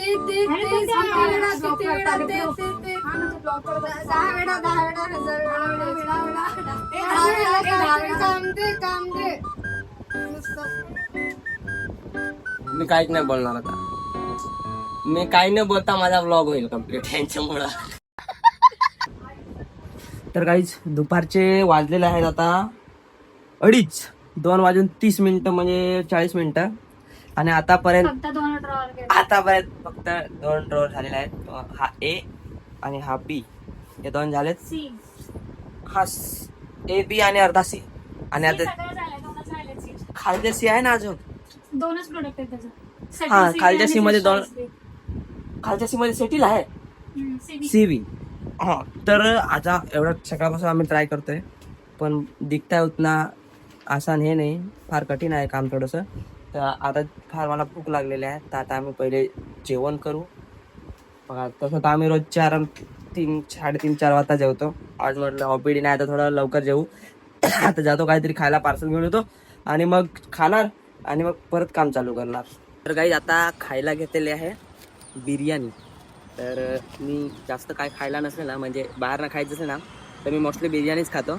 ते ते हा. दहा वेळा दहा वेळा मी काहीच नाही बोलणार आता. मी काही न बोलता माझा ब्लॉग होईल कंप्लीट यांच्यामुळं. तर काहीच दुपारचे वाजलेले आहेत आता अडीच. दोन वाजून तीस मिनिटं म्हणजे चाळीस मिनिटं. आणि आतापर्यंत आतापर्यंत फक्त दोन ड्रॉर झालेले आहेत. हा ए आणि हा बी हे दोन झालेत. सी हा ए बी आणि अर्धा सी आणि सी आता राहिले सी सी आहे ना अजून? दोनच प्रोडक्ट आहेत त्याचं. हा, खालच्या C मध्ये दोन-. खालच्या सी मध्ये सेटील आहे. सी बी हा तर आता एवढं सकाळपासून आम्ही ट्राय करतोय. पण दिखता उतना आसान हे नाही. फार कठीण आहे काम थोडंसं. तर आता फार मला भूक लागलेली आहे तर आता आम्ही पहिले जेवण करू. बघा तसं तर आम्ही रोज चार तीन साडेतीन चार वाजता जेवतो. आज म्हटलं ऑपिडी नाही आता थोडं लवकर जेवू आता जातो काहीतरी खायला पार्सल घेऊन येतो. आणि मग खाणार आणि मग परत काम चालू करणार. तर काही आता खायला घेतलेले आहे बिर्याणी. तर मी जास्त काय खायला नसेल ना म्हणजे बाहेर ना खायचं असेल ना तर मी मोस्टली बिर्याणीच खातो.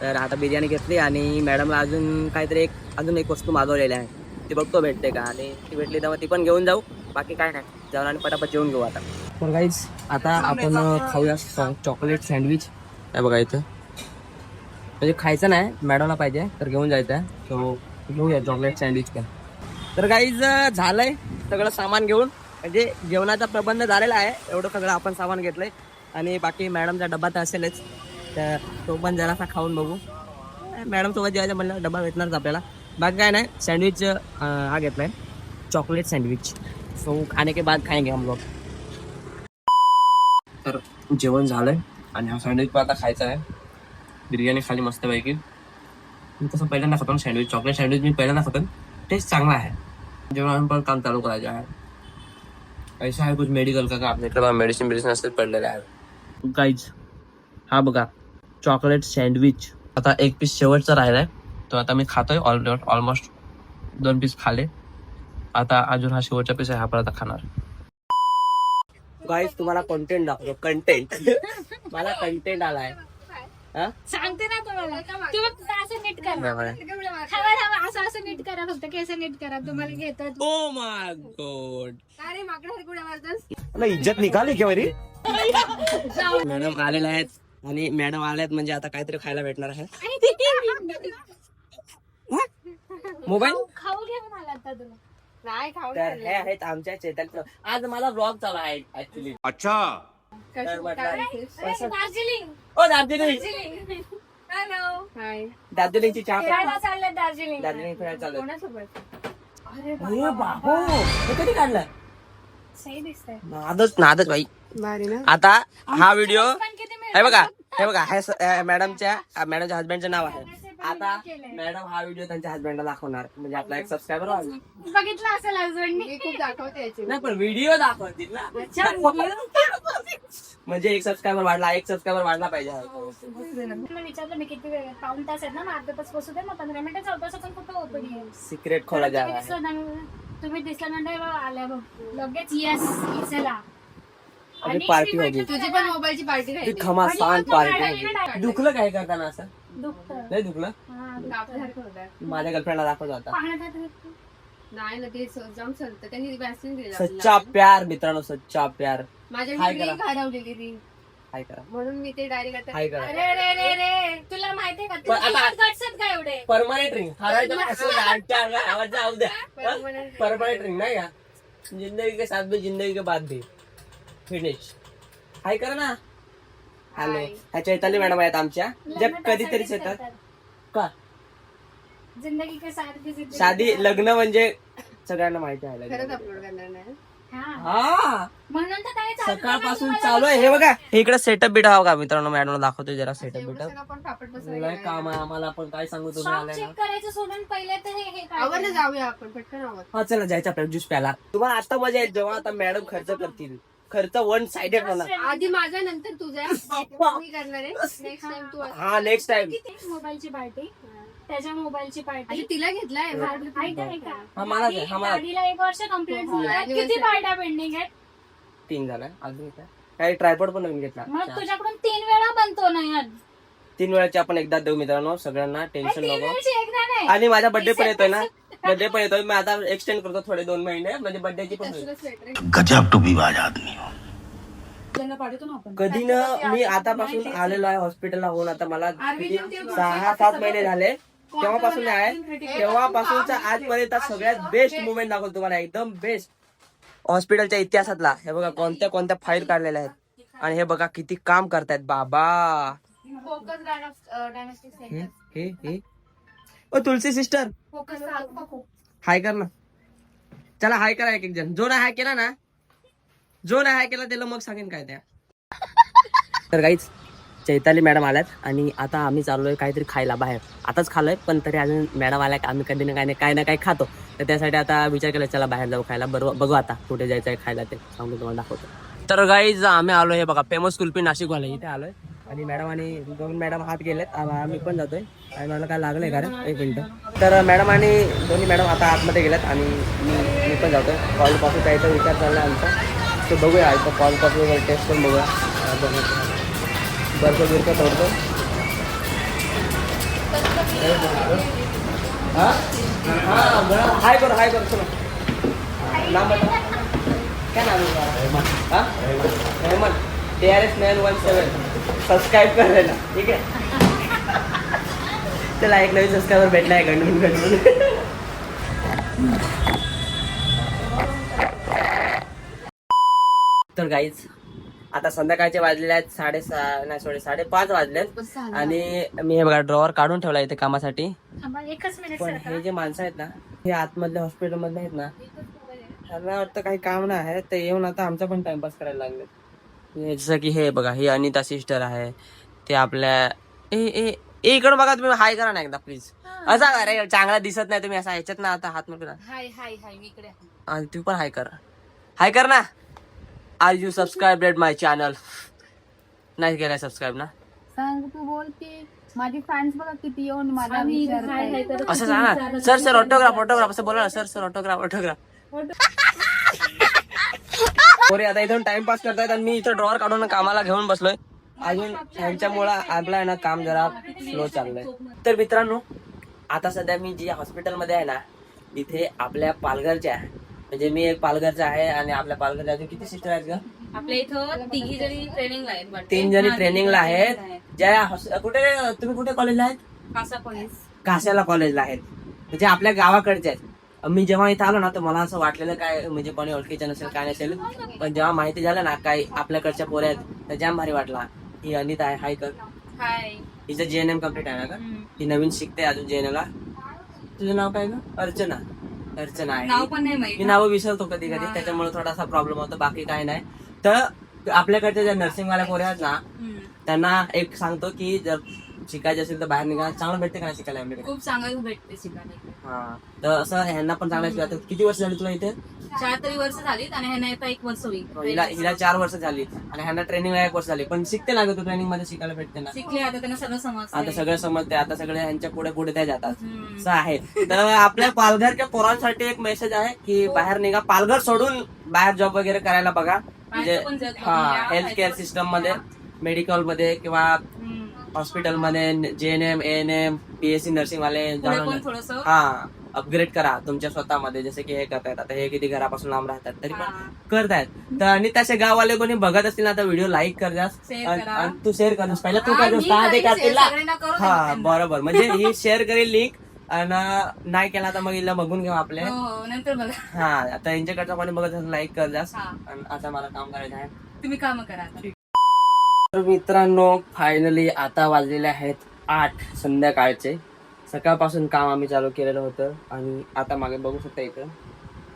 तर आता बिर्याणी घेतली आणि मॅडमला अजून काहीतरी एक अजून एक वस्तू मागवलेली आहे. ती बघतो भेटते का? आणि ती भेटली तर मग ती पण घेऊन जाऊ. बाकी काय नाही. जाऊन आणि पटापट जेवून घेऊ आता. तर काहीच आता आपण खाऊया चॉकलेट सँडविच काय बघा इथं. म्हणजे खायचं नाही मॅडमला पाहिजे तर घेऊन जायचं आहे. सो घेऊया चॉकलेट सँडविच पण. तर काहीच झालंय सगळं सामान घेऊन. म्हणजे जेवणाचा प्रबंध झालेला आहे. एवढं सगळं आपण सामान घेतलंय. आणि बाकी मॅडमचा डबा तर असेलच. तर तो पण जरासा खाऊन बघू. मॅडम सोबत जेवायचा म्हणलं डबा भेटणारच आपल्याला. बाकी काय नाही सँडविच हा घेतलाय. चॉकलेट सँडविच सो खाने के बाद खाएंगे हम लोग. तर जेवण झालंय आणि हा सँडविच पण आता खायचा आहे. बिर्याणी खाली मस्तपैकी. मी तसं पहिल्यांदा खातो ना सँडविच चॉकलेट सँडविच मी पहिल्यांदा खातो. टेस्ट चांगला आहे. जेव्हा आम्ही पण काम चालू करायचं आहे. ऐसा आहे कुछ मेडिकल का का? आपल्या मेडिसिन बिडिसिन असेल पडलेले आहे. गाईज हा बघा चॉकलेट सँडविच आता एक पीस शेवटचा राहिलाय. तो आता मी खातोय ऑल ऑलमोस्ट दोन पीस खाले आता अजून हा शेवटचा पीस आहे हा पण आता खाणार गाईज तुम्हाला कंटेंट दाखवतो कंटेंट मला कंटेंट आलाय हा सांगते ना तुम्हाला तुम्ही असं नीट करा थांबा असं असं नीट करा फक्त केस नीट करा तुम्हाला घेतात ओ माय गॉड अरे माकडा कुठे मारतोस इज्जत निघाली मेरी मॅडम आलेल्या आहेत आणि मॅडम आल्यात म्हणजे आता काहीतरी खायला भेटणार आहे मोबाईल? खाऊ घ्या मला आता तुला नाही खाऊ तर हे आहेत आमच्या चैतन्य आज मला ब्लॉग चालू आहे ऍक्च्युली अच्छा. तर म्हटलं ए, दार्जिलिंग. ओ दार्जिलिंग. दार्जिलिंग. हॅलो. हाय. दार्जिलिंगची चहा फिरायला दार्जिलिंग. दार्जिलिंग फिरायला चालू आहे. कोणासोबत? अरे अरे बाबो. हे कधी काढलं? सही दिसतंय. नादच नादच भारी ना? आता हा व्हिडिओ पण किती मिळत हे बघा हे बघा हे हे मॅडमच्या मॅडमच्या हसबँडचं नाव आहे. आता मॅडम हा व्हिडिओ त्यांच्या हसबँडला दाखवणार. म्हणजे आपला एक सबस्क्रायबर वाढला बघितलं असेल हजबंडनी मी खूप दाखवते याची. नाही पण व्हिडिओ दाखवतील ना. म्हणजे एक सबस्क्रायबर वाढला एक सबस्क्रायबर वाढला पाहिजे तुला विचारलं मी किती वेळ पाऊन तास आहेत ना मग अर्धा तास बसू दे मग पंधरा मिनिटं पण कुठं ओपन सिक्रेट खोला जा तुम्ही दिसल्यानंतर तुम्ही दिसल्यानंतर आल्या बघ. लगेच येस पार्टी होगी तुझी पण मोबाईलची पार्टी राहिली. आणि पार्टी दुखलं काय करताना असं? नाही दुखलं? हा, माझ्या गर्लफ्रेंडला दाखवत होता. नाही त्यांनी दिली सच्चा प्यार मित्रांनो सच्चा प्यार. माझ्या हाय मी करा. रिंग हरवलेली रिंग काय करा. म्हणून मी ते डायरेक्ट आता हाय करा. अरे रे रे रे तुला माहितीये का? पण तुला आता- guts आहेत का एवढे? परमानेंट रिंग हरायचं नाही असं लाटच्या अंगात आवाज जाऊ द्या. Permanent परमानेंट रिंग नाही का? जिंदगी के साथ भी जिंदगी के बाद भी. फिनिश हाय करा ना. हॅलो. हाय. चैताली मॅडम आहेत आमच्या. ज्या लग्न कधीतरी त्यासाठीच येतात. का? जिंदगी के साथ भी जिंदगी शादी लग्न म्हणजे सगळ्यांना माहिती आहे लग्न. खरंच अपलोड करणार नाही. हा. हा म्हणून तर काय चालू सकाळपासून चालू आहे. हे बघा हे इकडे सेटअप बिट हवा का मित्रांनो? मॅडम दाखवतोय जरा सेटअप एवढं बिटअप सगळं आपण पापड लय बसवायला काम आहे आम्हाला पण. काय सांगू तुम्ही शॉप आले ना चेक करायचं सोडून पहिले तर हे हे काय आवडलं जाऊया आपण पटकन आवड हा चला जायचं आपल्याला ज्यूस प्याला तुम्हाला आता मजा येईल जेव्हा आता मॅडम खर्च करतील. खर्च वन साइडेड होणार आधी माझा नंतर तुझा मी करणार आहे. नेक्स्ट टाइम तू हा नेक्स्ट टाइम मोबाईलची पार्टी. त्याच्या मोबाईलची अच्छा पार्टी तिला घेतलाय ऐका ऐका हा मला दे, हा मला दे. गाडीला एक वर्ष कंप्लीट झालं. Anniversary. किती पार्ट्या पेंडिंग आहेत? तीन झाला अजून काय काही ट्रायपॉड पण नवीन घेतला. मग चार. तुझ्याकडून तीन वेळा बनतो ना यार. तीन वेळाचे आपण एकदा देऊ मित्रांनो सगळ्यांना टेन्शन तीन नको. वेळची एकदा नाही. आणि माझा बर्थडे पण येतोय ना? बर्थडे पण येतोय मी आता एक्सटेंड करतो थोडे दोन महिने म्हणजे बर्थडेची पण होईल गजब टूबीबाज आदमी हो. कधी ना मी आतापासून आलेलो आहे हॉस्पिटलला होऊन आता मला किती सहा सात महिने झाले. तेव्हापासून आहे? तेव्हापासूनचा आजपर्यंत सगळ्यात बेस्ट मुवमेंट दाखवतो तुम्हाला एकदम बेस्ट हॉस्पिटलच्या इतिहासातला. हे बघा कोणत्या कोणत्या फाईल काढलेल्या आहेत. आणि हे बघा किती काम करतायत. बाबा. फोकस डायनॉस्टिक हे सेंटर. हे हे. ओ तुलसी सिस्टर हाय कर ना. चला हाय करा एक एक जण. जो नाही हाय केला ना जो नाही हाय केला त्याला मग सांगेन काय त्या. तर काहीच चैताली मॅडम आल्यात आणि आता आम्ही चाललोय काहीतरी खायला बाहेर. आताच खाल्लोय पण तरी अजून मॅडम आल्या आम्ही कधी ना काही ना काही ना काही खातो. तर त्यासाठी आता विचार केला चला बाहेर जाऊ खायला. बरोबर बघू आता कुठे जायचं आहे खायला ते. सांगतो तुम्हाला दाखवतो. तर गाईज आम्ही आलो हे बघा फेमस कुल्फी नाशिक वाले इथे आलोय. आणि मॅडम आणि दोन मॅडम हात गेलेत. आम्ही पण जातोय. आणि मला काय लागलंय का रे? एक मिनिट. तर मॅडम आणि दोन्ही मॅडम आता आतमध्ये गेल्यात आणि मी मी पण जातोय. कॉलपासून काहीचा विचार चालला आमचा. तो बघूया इथं कॉलपासून वगैरे टेस्ट पण बघूया. बर्फ बिर्फ तोडतो हा हा. हाय करो हाय करो चलो. नाम बता क्या नाम है? Hemant. T R S nine one seven subscribe कर लेना ठीक आहे? चला एक नवीन सबस्क्रायबर भेटला आहे गंडून गंडून. तर गाईज आता संध्याकाळचे वाजलेले आहेत साडेसहा नाही सॉरी साडेपाच वाजलेत आणि मी हे बघा ड्रॉवर काढून ठेवला इथे कामासाठी. पण हे जे माणसं आहेत ना हे आतमधल्या हॉस्पिटल मधले आहेत ना त्यांना वाटतं काही काम नाही आहे ते येऊन आता आमचा पण टाइमपास करायला लागले. जसं की हे बघा ही अनिता सिस्टर आहे ते आपल्या ए ए ए, इकडं बघा तुम्ही हाय करा ना एकदा प्लीज असा अरे चांगला दिसत नाही तुम्ही असा ह्याच्यात ना आता हात मध्ये हाय हाय हाय मी इकडे आहे. आणि तुम्ही पण हाय करा. हाय कर ना. आज यू सबस्क्राईब माय चॅनल नाही केलाय सबस्क्राईब ना. सांग तू बोल की माझी फॅन्स बघा किती येऊन मला आम्ही इथे विचारतायत. हाय हाय करत असं सांगा सर सर ऑटोग्राफ ऑटोग्राफ असं बोला ना. सर सर ऑटोग्राफ ऑटोग्राफ पोरे आता इथून टाइमपास करतायत आणि मी इथं ड्रॉवर काढून कामाला घेऊन बसलोय. अजून ह्यांच्यामुळं आपलं आहे ना काम जरा स्लो चाललंय. तर मित्रांनो आता सध्या मी जी हॉस्पिटलमध्ये आहे ना इथे आपल्या पालघरच्या म्हणजे मी एक पालघरचा आहे आणि आपल्या पालघरच्या अजून किती सिस्टर आहेत का आपल्या इथं तिघी जणी ट्रेनिंगला आहेत. तीन जणी ट्रेनिंगला आहेत. ज्या कुठे तुम्ही कुठे कॉलेजला आहेत? कासा कॉलेजला आहेत. म्हणजे आपल्या गावाकडचे आहेत. मी जेव्हा इथं आलो ना तर मला असं वाटलेलं काय म्हणजे कोणी ओळखीचं नसेल काय नसेल पण जेव्हा माहिती झालं ना काय आपल्याकडच्या पोऱ्या आहेत तर जाम भारी वाटला. ही अनिता आहे. हाय कर. हाय हिचं जेएनएम कंप्लीट आहे ना का? ही नवीन शिकते अजून जेएनएम ला. तुझं नाव काय ग? अर्चना. अर्चना आहे. नाव पण नाही माहिती. मी नावं विसरतो कधी कधी. त्याच्यामुळे थोडासा प्रॉब्लेम होतो. बाकी काय नाही. तर आपल्याकडच्या ज्या नर्सिंगवाल्या पोऱ्या आहेत ना त्यांना एक सांगतो की जर शिकायचे असेल तर बाहेर निघा चांगलं भेटते का शिकायला अमेरिकेत खूप चांगलं भेटते शिकायला. हा. तर असं ह्यांना पण चांगलं शिकायचं किती वर्ष झाली तुला इथे? चार तरी वर्ष झालीत आणि ह्यांना आता एक वर्ष होईल. हिला हिला चार वर्ष झाली. आणि ह्यांना ट्रेनिंग एक वर्ष झाली. पण शिकते ना ग तू ट्रेनिंगमध्ये शिकायला भेटते ना? शिकले आता त्यांना सगळं आता समजतं सगळं समजते आता सगळे ह्यांच्या पुढे पुढे त्या जातात. असं आहे. तर आपल्या पालघरच्या पोरांसाठी एक मेसेज आहे की बाहेर निघा. पालघर सोडून बाहेर जॉब वगैरे करायला बघा. म्हणजे हा. हेल्थ केअर सिस्टममध्ये मेडिकलमध्ये किंवा हॉस्पिटलमध्ये जे N M N M BSc nursing वाले पुढे जाणून थोडस? हा अपग्रेड करा तुमच्या स्वतःमध्ये जसे की हे करतायत. आता हे किती घरापासून लांब राहतात तरी पण करतायत. तर आणि तसे गाववाले कोणी बघत असतील ना तर व्हिडिओ लाईक कर Share आणि करा. आणि तू शेअर कर पहिला तू काय मी दहा ते करीन share, करतील सगळ्यांना करू दे हा त्यांना. बरोबर. म्हणजे ही शेअर करेल लिंक आणि नाही केला तर मग हिला बघून घेऊ आपले. हो हो, नंतर बघा. हा आता यांच्याकडचा कोणी बघत असेल लाईक कर जास हा. आणि आता मला काम करायचं आहे. तुम्ही काम करा आता. तर मित्रांनो फायनली आता वाजलेले आहेत आठ संध्याकाळचे. सकाळपासून काम आम्ही चालू केलेलं होतं आणि आता मागे बघू शकता इथं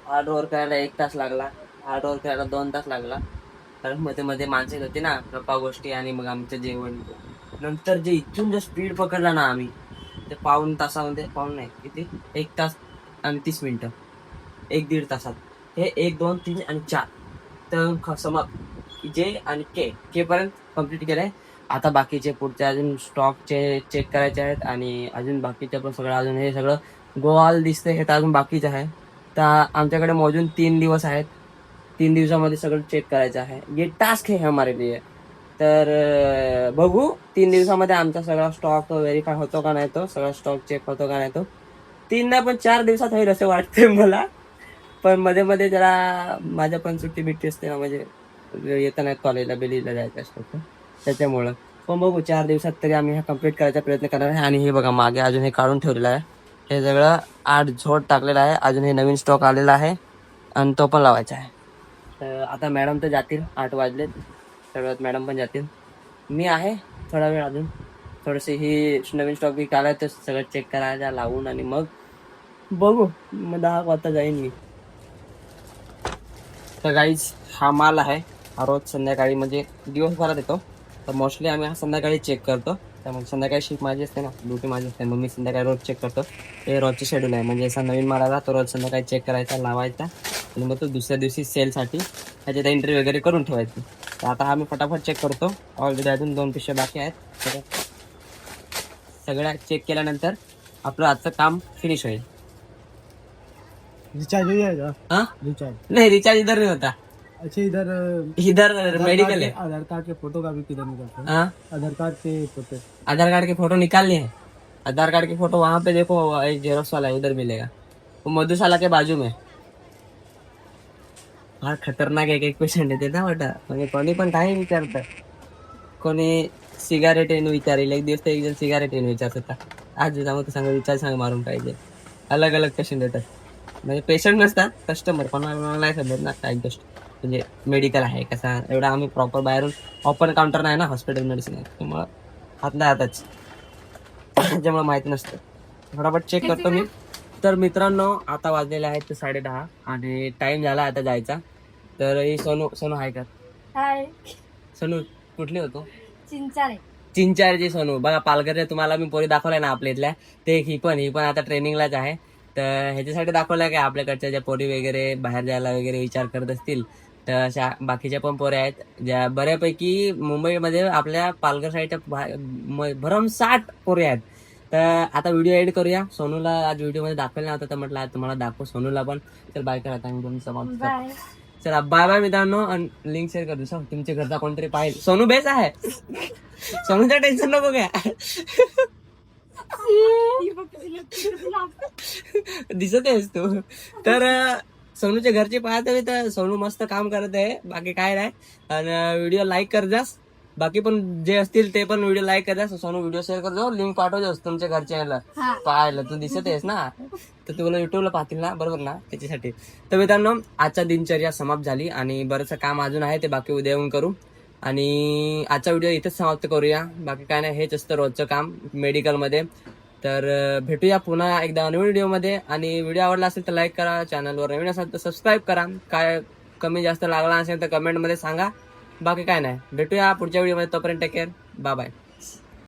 हार्ड वर्क करायला एक तास लागला. हार्ड वर्क करायला दोन तास लागला. कारण मध्ये मध्ये माणसं येत होती ना गप्पा गोष्टी आणि मग आमचं जेवण. नंतर जे इथून जे स्पीड पकडला ना आम्ही ते पाऊन तासामध्ये पाऊन नाही किती? एक तास आणि तीस मिनटं. एक दीड तासात. हे एक दोन तीन आणि चार. तर समाप जे आणि के के पर्यंत कंप्लीट केलंय. आता बाकीचे पुढचे अजून स्टॉकचे चेक करायचे आहेत आणि अजून बाकीचे पण सगळं अजून हे सगळं गोवाल दिसतंय हे तर अजून बाकीचं आहे. तर आमच्याकडे मोजून तीन दिवस आहेत. तीन दिवसामध्ये सगळं चेक करायचं आहे. जे टास्क आहे हमारे लिए. तर बघू तीन दिवसामध्ये आमचा सगळा स्टॉक व्हेरीफाय होतो का नाही तो सगळा स्टॉक चेक होतो का नाही तो. तीन ना पण चार दिवसात होईल असं वाटतंय मला. पण मध्ये मध्ये जरा माझ्या पण सुट्टी बिट्टी असते ना म्हणजे येताना कॉलेजला बेलीला जायचं असतं तर त्याच्यामुळं. पण बघू चार दिवसात तरी आम्ही हा कंप्लीट करायचा प्रयत्न करणार आहे. आणि हे बघा मागे अजून हे काढून ठेवलेलं आहे. हे सगळं आठ झोड टाकलेलं आहे. अजून हे नवीन स्टॉक आलेला आहे. आणि तो पण लावायचा आहे. तर आता मॅडम तर जातील. आठ वाजलेत. सगळ्यात मॅडम पण जातील. मी आहे थोडा वेळ अजून. थोडंसं ही नवीन स्टॉक बी काढाय तर सगळं चेक करायचा लावून आणि मग बघू. मग दहा वाजता जाईन मी. तर गाईज हा माल आहे. रोज संध्याकाळी म्हणजे दिवसभरात येतो. तर मोस्टली आम्ही हा संध्याकाळी चेक करतो. त्यामुळे संध्याकाळी शिफ्ट माझी असते ना. ड्युटी माझी असते. मग मी संध्याकाळी रोज चेक करतो. हे रोजचे शेड्यूल आहे. म्हणजे असा नवीन माल आला तो रोज संध्याकाळी चेक करायचा लावायचा. आणि मग तो दुसऱ्या दिवशी सेलसाठी त्याच्यात एंट्री वगैरे करून ठेवायची. तर आता आम्ही फटाफट चेक करतो. ऑलरेडी अजून दोन पिशव्या बाकी आहेत. तर सगळ्या चेक केल्यानंतर आपलं आजचं काम फिनिश होईल. रिचार्ज हो हाँ? रिचार्ज नहीं रिचार्ज इधर नहीं होता अच्छा इधर इधर मेडिकल है। आधार कार्ड के फोटो का भी किधर निकलता है? हाँ? आधार कार्ड के फोटो। आधार कार्ड के फोटो निकाल लिए हैं? आधार कार्ड के फोटो वहाँ पे देखो एक जेरोक्स वाला है उधर मिलेगा। वो मधुशाला के बाजू में। फार खतरनाक एक एक पेशंट येते ना वाटा म्हणजे कोणी पण काही विचारतं? कोणी सिगारेट येऊन विचारेल एक दिवस तर एक जण सिगारेट येऊन विचारत होता. आज जाऊ सांग विचार सांग मारून पाहिजे. अलग अलग पेशंट येतात. म्हणजे पेशंट नसतात कस्टमर कोणाला नाही समजत ना काय गोष्ट. म्हणजे मेडिकल आहे. कसा एवढा आम्ही प्रॉपर बाहेरून ओपन काउंटर नाही ना हॉस्पिटल मेडिसिन आहे. त्यामुळं हातल्या हातच. त्याच्यामुळे माहिती नसतं. फटाफट चेक करतो मी. तर मित्रांनो आता वाजलेले आहेत ते साडे दहा आणि टाइम झाला आता जायचा. तर ही सोनू सोनू आहे का हाय सोनू कुठली होतो? चिंचाळे चिंचारची सोनू. बघा पालघरच्या तुम्हाला मी पोरी दाखवल्या ना आपल्या इथल्या ते ही पण ही पण आता ट्रेनिंगलाच आहे. तर ह्याच्यासाठी दाखवलं काय? आपल्याकडच्या ज्या पोरी वगैरे बाहेर जायला वगैरे विचार करत असतील तर अशा बाकीच्या पण पोऱ्या आहेत. ज्या बऱ्यापैकी मुंबईमध्ये आपल्या पालघर साईडच्या भरमसाठ पोरे आहेत. तर आता व्हिडिओ एड करूया. सोनूला आज व्हिडिओमध्ये दाखवलं नव्हतं तर म्हटलं तुम्हाला दाखवू सोनूला पण. तर बाय करा आता चला बाय बाय मित्रांनो. आणि लिंक शेअर कर दुसरं तुमच्या घरचा कोणतरी पाहिजे सोनू बेस आहे. सोनूचं टेन्शन नको घ्या. दिसत आहेस तू. तर अं, सोनूच्या घरचे पाहत हवे तर सोनू मस्त काम करत आहे. बाकी काय नाही. आणि व्हिडिओ लाईक कर जास बाकी पण जे असतील ते पण व्हिडिओ लाईक कर जास सोनू व्हिडिओ शेअर कर जाऊ लिंक पाठव जास तुमच्या घरच्या याला. हा. पाहायला. तू दिसत आहेस ना? तर तुला युट्यूबला पाहतील ना? बरोबर ना? त्याच्यासाठी. तर मित्रांनो आजच्या दिनचर्या समाप्त झाली आणि बरंचसं काम अजून आहे ते बाकी उद्या येऊन करू. आणि आजचा व्हिडिओ इथेच समाप्त करूया. बाकी काय नाही हेच असतं रोजचं काम मेडिकलमध्ये तर भेटूया पुन्हा एकदा नवीन व्हिडिओमध्ये. आणि व्हिडिओ आवडला असेल तर लाईक करा चॅनलवर नवीन असेल तर सबस्क्राईब करा. काय कमी जास्त लागला असेल तर कमेंटमध्ये सांगा. बाकी काय नाही. भेटूया पुढच्या व्हिडिओमध्ये. तोपर्यंत टेक केअर बाय बाय